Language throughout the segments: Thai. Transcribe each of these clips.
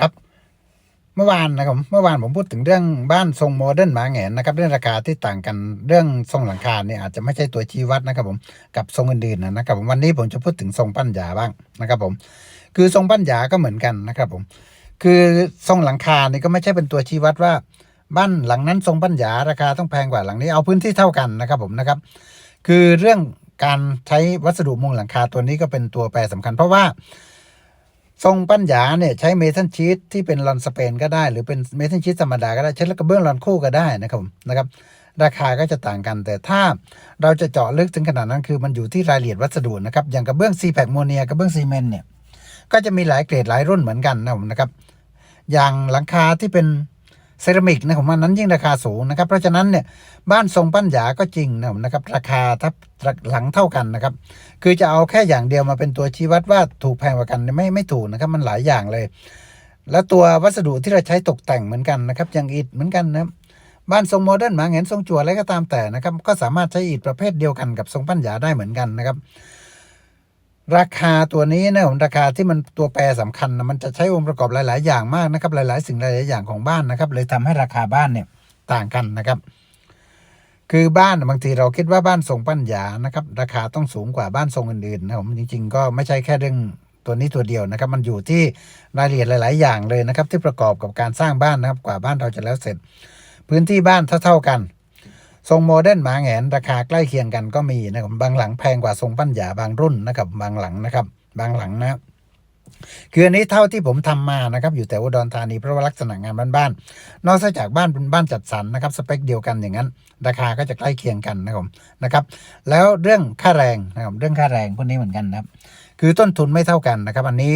ครับ เมื่อวานนะครับเมื่อวานผมพูดถึงเรื่องบ้านทรงโมเดิร์นหมาแงนนะครับ เรื่องราคาที่ต่างกันเรื่องทรงหลังคาเนี่ยอาจจะไม่ใช่ตัวชี้วัดนะครับผมกับทรงอื่นๆนะครับผมวันนี้ผมจะพูดถึงทรงปั้นหยาบ้างนะครับผม คือทรงปั้นหยาก็เหมือนกันนะครับผม คือทรงหลังคานี่ก็ไม่ใช่เป็นตัวชี้วัดว่า บ้านหลังนั้นทรงปั้นหยาราคาต้องแพงกว่าหลังนี้เอาพื้นที่เท่ากันนะครับผมนะครับ คือเรื่องการใช้วัสดุมุงหลังคาตัวนี้ก็เป็นตัวแปรสำคัญ เพราะว่า ทรงปั้นหยาเนี่ยใช้เมทัลชีตที่เป็นลอนสเปนก็ได้ หรือเป็นเมทัลชีตธรรมดาก็ได้ใช้กระเบื้องลอนคู่ก็ได้นะครับนะครับ ราคาก็จะต่างกัน แต่ถ้าเราจะเจาะลึกถึงขนาดนั้นคือมันอยู่ที่รายละเอียดวัสดุนะครับอย่างกระเบื้องซีแพคโมเนียกระเบื้องซีเมนต์เนี่ยก็จะมีหลายเกรดหลายรุ่นเหมือนกันนะผมนะครับ อย่างหลังคาที่เป็น เซรามิกนะผมว่านั้นยิ่งราคาสูงนะครับ เพราะฉะนั้นเนี่ยบ้านทรงปั้นหยาก็จริงนะครับ ราคาทับหลังเท่ากันนะครับ คือจะเอาแค่อย่างเดียวมาเป็นตัวชี้วัดว่าถูกแพงกว่ากันไม่ไม่ถูกนะครับ มันหลายอย่างเลย แล้วตัววัสดุที่เราใช้ตกแต่งเหมือนกันนะครับ อย่างอิฐเหมือนกันนะบบ้านทรงโมเดิร์นหมาเห็นทรงจั่วอะไรก็ตามแต่นะครับ ก็สามารถใช้อิฐประเภทเดียวกันกับทรงปั้นหยาได้เหมือนกันนะครับ ราคาตัวนี้นะผมราคาที่มันตัวแปรสำคัญนะมันจะใช้องค์ประกอบหลาย ๆ อย่างมากนะครับ หลาย ๆ สิ่งหลาย ๆ อย่างของบ้านนะครับ เลยทำให้ราคาบ้านเนี่ยต่างกันนะครับ คือบ้านบางทีเราคิดว่าบ้านทรงปั้นหยานะครับ ราคาต้องสูงกว่าบ้านทรงอื่น ๆ นะผมจริง ๆ ก็ไม่ใช่แค่เรื่องตัวนี้ตัวเดียวนะครับ มันอยู่ที่รายละเอียดหลาย ๆ อย่างเลยนะครับ ที่ประกอบกับการสร้างบ้านนะครับ กว่าบ้านเราจะแล้วเสร็จ พื้นที่บ้านเท่า ๆกัน ทรงโมเดิร์นหมาแงนราคาใกล้เคียงกันก็มีนะครับบางหลังแพงกว่าทรงปั้นหยาบางรุ่นนะครับบางหลังนะครับ บางหลังนะคืออันนี้เท่าที่ผมทำมานะครับ อยู่แต่อุดรธานีเพราะว่าลักษณะงานบ้านๆนอกจากบ้านเป็นบ้านจัดสรรนะครับสเปคเดียวกันอย่างนั้น ราคาก็จะใกล้เคียงกันนะครับนะครับ แล้วเรื่องค่าแรงนะครับเรื่องค่าแรงพวกนี้เหมือนกันนะครับ คือต้นทุนไม่เท่ากันนะครับ อันนี้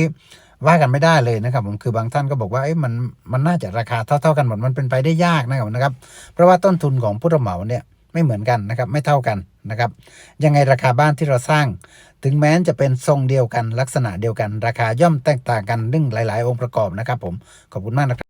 ว่ากันไม่ได้เลยนะครับผมคือบางท่านก็บอกว่าเอ้ยมันมันน่าจะราคาเท่า ๆกันหมดมันเป็นไปได้ยากนะครับนะครับ เพราะว่าต้นทุนของผู้รับเหมาเนี่ยไม่เหมือนกันนะครับไม่เท่ากันนะครับ ยังไงราคาบ้านที่เราสร้าง ถึงแม้จะเป็นทรงเดียวกันลักษณะเดียวกัน ราคาย่อมแตกต่างกันเรื่องหลาย ๆ องค์ประกอบนะครับผมขอบคุณมากนะครับ